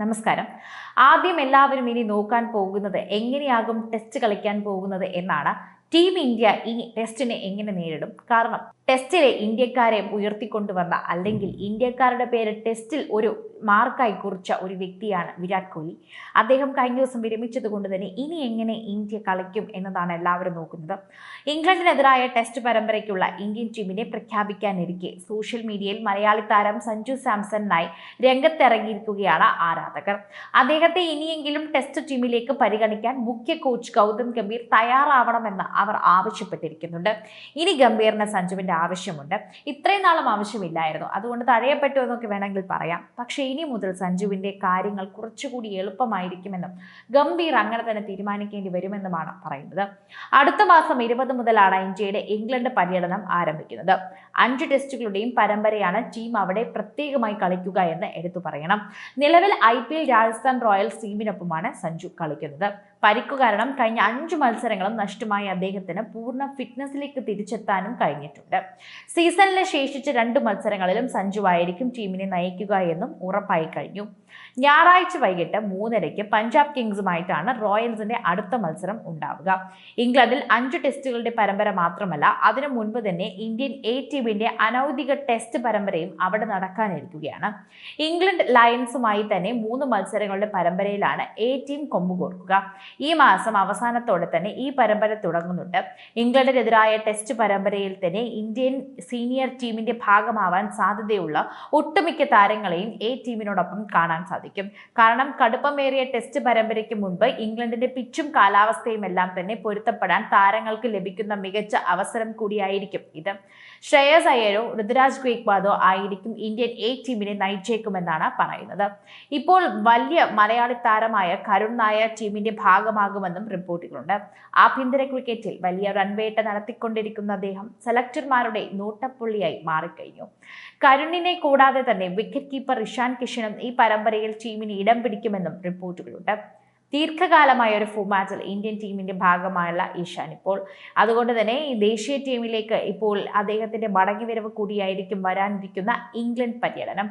നമസ്കാരം. ആദ്യം എല്ലാവരും ഇനി നോക്കാൻ പോകുന്നത് എങ്ങനെയാകും ടെസ്റ്റ് കളിക്കാൻ പോകുന്നത് എന്നാണ് ടീം ഇന്ത്യ ഇനി ടെസ്റ്റിനെ എങ്ങനെ നേരിടും? കാരണം ടെസ്റ്റിലെ ഇന്ത്യക്കാരെ ഉയർത്തിക്കൊണ്ടുവന്ന അല്ലെങ്കിൽ ഇന്ത്യക്കാരുടെ പേര് ടെസ്റ്റിൽ ഒരു മാർക്കായി കുറിച്ച ഒരു വ്യക്തിയാണ് വിരാട് കോഹ്ലി. അദ്ദേഹം കഴിഞ്ഞ ദിവസം വിരമിച്ചത് കൊണ്ട് തന്നെ ഇനി എങ്ങനെ ഇന്ത്യ കളിക്കും എന്നതാണ് എല്ലാവരും നോക്കുന്നത്. ഇംഗ്ലണ്ടിനെതിരായ ടെസ്റ്റ് പരമ്പരയ്ക്കുള്ള ഇന്ത്യൻ ടീമിനെ പ്രഖ്യാപിക്കാനിരിക്കെ സോഷ്യൽ മീഡിയയിൽ മലയാളി താരം സഞ്ജു സാംസണിനായി രംഗത്തിറങ്ങിയിരിക്കുകയാണ് ആരാധകർ. അദ്ദേഹത്തെ ഇനിയെങ്കിലും ടെസ്റ്റ് ടീമിലേക്ക് പരിഗണിക്കാൻ മുഖ്യ കോച്ച് ഗൗതം ഗംഭീർ തയ്യാറാവണമെന്ന് അവർ ആവശ്യപ്പെട്ടിരിക്കുന്നുണ്ട്. ഇനി ഗംഭീറിന് സഞ്ജുവിന്റെ ആവശ്യമുണ്ട്. ഇത്രയും നാളും ആവശ്യമില്ലായിരുന്നു. അതുകൊണ്ട് തഴയപ്പെട്ടു എന്നൊക്കെ വേണമെങ്കിൽ പറയാം. പക്ഷേ ഇനി മുതൽ സഞ്ജുവിന്റെ കാര്യങ്ങൾ കുറച്ചുകൂടി എളുപ്പമായിരിക്കുമെന്നും ഗംഭീർ അങ്ങനെ തന്നെ തീരുമാനിക്കേണ്ടി വരുമെന്നുമാണ് പറയുന്നത്. അടുത്ത മാസം ഇരുപത് മുതലാണ് ഇന്ത്യയുടെ ഇംഗ്ലണ്ട് പര്യടനം ആരംഭിക്കുന്നത്. അഞ്ച് ടെസ്റ്റുകളുടെയും പരമ്പരയാണ് ടീം അവിടെ പ്രത്യേകമായി കളിക്കുക എന്ന് എടുത്തു പറയണം. നിലവിൽ ഐ രാജസ്ഥാൻ റോയൽസ് ടീമിനൊപ്പമാണ് സഞ്ജു കളിക്കുന്നത്. പരിക്കു കാരണം കഴിഞ്ഞ അഞ്ച് മത്സരങ്ങളും നഷ്ടമായ അദ്ദേഹത്തിന് പൂർണ ഫിറ്റ്നസിലേക്ക് തിരിച്ചെത്താനും കഴിഞ്ഞിട്ടുണ്ട്. സീസണിലെ ശേഷിച്ച രണ്ട് മത്സരങ്ങളിലും സഞ്ജു ആയിരിക്കും ടീമിനെ നയിക്കുക എന്നും ഉറപ്പായി കഴിഞ്ഞു. ഞായറാഴ്ച വൈകിട്ട് മൂന്നരയ്ക്ക് പഞ്ചാബ് കിങ്സുമായിട്ടാണ് റോയൽസിന്റെ അടുത്ത മത്സരം ഉണ്ടാവുക. ഇംഗ്ലണ്ടിൽ അഞ്ച് ടെസ്റ്റുകളുടെ പരമ്പര മാത്രമല്ല അതിനു മുൻപ് തന്നെ ഇന്ത്യൻ എ ടീമിന്റെ അനൗദ്യോഗിക ടെസ്റ്റ് പരമ്പരയും അവിടെ നടക്കാനിരിക്കുകയാണ്. ഇംഗ്ലണ്ട് ലയൺസുമായി തന്നെ മൂന്ന് മത്സരങ്ങളുടെ പരമ്പരയിലാണ് എ ടീം കൊമ്പുകോർക്കുക. ഈ മാസം അവസാനത്തോടെ തന്നെ ഈ പരമ്പര തുടങ്ങുന്നുണ്ട്. ഇംഗ്ലണ്ടിനെതിരായ ടെസ്റ്റ് പരമ്പരയിൽ തന്നെ ഇന്ത്യൻ സീനിയർ ടീമിന്റെ ഭാഗമാവാൻ സാധ്യതയുള്ള ഒട്ടുമിക്ക താരങ്ങളെയും എ ടീമിനോടൊപ്പം കാണാൻ സാധിക്കും. കാരണം കടുപ്പമേറിയ ടെസ്റ്റ് പരമ്പരയ്ക്ക് മുൻപ് ഇംഗ്ലണ്ടിന്റെ പിച്ചും കാലാവസ്ഥയും എല്ലാം തന്നെ പൊരുത്തപ്പെടാൻ താരങ്ങൾക്ക് ലഭിക്കുന്ന മികച്ച അവസരം കൂടിയായിരിക്കും ഇത്. ശ്രേയസ് അയ്യരോ ഋതുരാജ് ഗേക്വാദോ ആയിരിക്കും ഇന്ത്യൻ എ ടീമിനെ നയിച്ചേക്കുമെന്നാണ് പറയുന്നത്. ഇപ്പോൾ വലിയ മലയാളി താരമായ കരുൺ നായർ ടീമിന്റെ ഭാഗമാകുമെന്നും റിപ്പോർട്ടുകളുണ്ട്. ആഭ്യന്തര ക്രിക്കറ്റിൽ വലിയ റൺവേട്ട നടത്തിക്കൊണ്ടിരിക്കുന്ന അദ്ദേഹം സെലക്ടർമാരുടെ നോട്ടപ്പുള്ളിയായി മാറിക്കഴിഞ്ഞു. കരുണിനെ കൂടാതെ തന്നെ വിക്കറ്റ് കീപ്പർ ഇഷാൻ കിഷനും ഈ പരമ്പരയിൽ ടീമിന് ഇടം പിടിക്കുമെന്നും റിപ്പോർട്ടുകളുണ്ട്. ദീർഘകാലമായ ഒരു ഫോമാറ്റിൽ ഇന്ത്യൻ ടീമിന്റെ ഭാഗമായുള്ള ഈശാൻ ഇപ്പോൾ. അതുകൊണ്ട് തന്നെ ഈ ദേശീയ ടീമിലേക്ക് ഇപ്പോൾ അദ്ദേഹത്തിന്റെ മടങ്ങിവരവ് കൂടിയായിരിക്കും വരാനിരിക്കുന്ന ഇംഗ്ലണ്ട് പര്യടനം.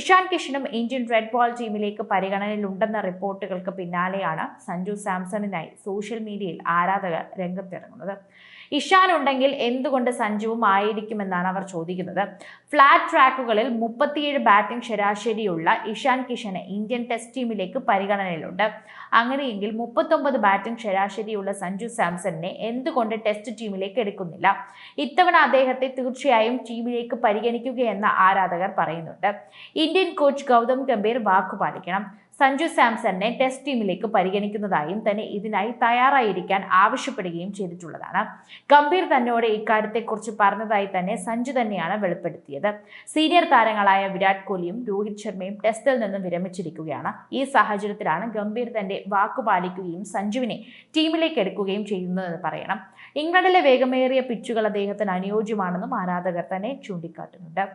ഇഷാൻ കിഷനും ഇന്ത്യൻ റെഡ് ബോൾ ടീമിലേക്ക് പരിഗണനയിലുണ്ടെന്ന റിപ്പോർട്ടുകൾക്ക് പിന്നാലെയാണ് സഞ്ജു സാംസണിനായി സോഷ്യൽ മീഡിയയിൽ ആരാധകർ രംഗത്തിറങ്ങുന്നത്. ഇഷാൻ ഉണ്ടെങ്കിൽ എന്തുകൊണ്ട് സഞ്ജുവും ആയിരിക്കുമെന്നാണ് അവർ ചോദിക്കുന്നത്. ഫ്ലാറ്റ് ട്രാക്കുകളിൽ മുപ്പത്തിയേഴ് ബാറ്റിംഗ് ശരാശരിയുള്ള ഇഷാൻ കിഷനെ ഇന്ത്യൻ ടെസ്റ്റ് ടീമിലേക്ക് പരിഗണനയിലുണ്ട്. അങ്ങനെയെങ്കിൽ മുപ്പത്തൊമ്പത് ബാറ്റിംഗ് ശരാശരിയുള്ള സഞ്ജു സാംസണിനെ എന്തുകൊണ്ട് ടെസ്റ്റ് ടീമിലേക്ക് എടുക്കുന്നില്ല? ഇത്തവണ അദ്ദേഹത്തെ തീർച്ചയായും ടീമിലേക്ക് പരിഗണിക്കുകയെന്ന ആരാധകർ പറയുന്നുണ്ട്. ഇന്ത്യൻ കോച്ച് ഗൗതം ഗംഭീർ വാക്കുപാലിക്കണം. സഞ്ജു സാംസണിനെ ടെസ്റ്റ് ടീമിലേക്ക് പരിഗണിക്കുന്നതായും തന്നെ ഇതിനായി തയ്യാറായിരിക്കാൻ ആവശ്യപ്പെടുകയും ചെയ്തിട്ടുള്ളതാണ്. ഗംഭീർ തന്നോട് ഇക്കാര്യത്തെക്കുറിച്ച് പറഞ്ഞതായി തന്നെ സഞ്ജു തന്നെയാണ് വെളിപ്പെടുത്തിയത്. സീനിയർ താരങ്ങളായ വിരാട് കോഹ്ലിയും രോഹിത് ശർമ്മയും ടെസ്റ്റിൽ നിന്നും വിരമിച്ചിരിക്കുകയാണ്. ഈ സാഹചര്യത്തിലാണ് ഗംഭീർ തന്റെ വാക്കു പാലിക്കുകയും സഞ്ജുവിനെ ടീമിലേക്ക് എടുക്കുകയും ചെയ്യുന്നതെന്ന് പറയണം. ഇംഗ്ലണ്ടിലെ വേഗമേറിയ പിച്ചുകൾ അദ്ദേഹത്തിന് അനുയോജ്യമാണെന്നും ആരാധകർ തന്നെ ചൂണ്ടിക്കാട്ടുന്നുണ്ട്.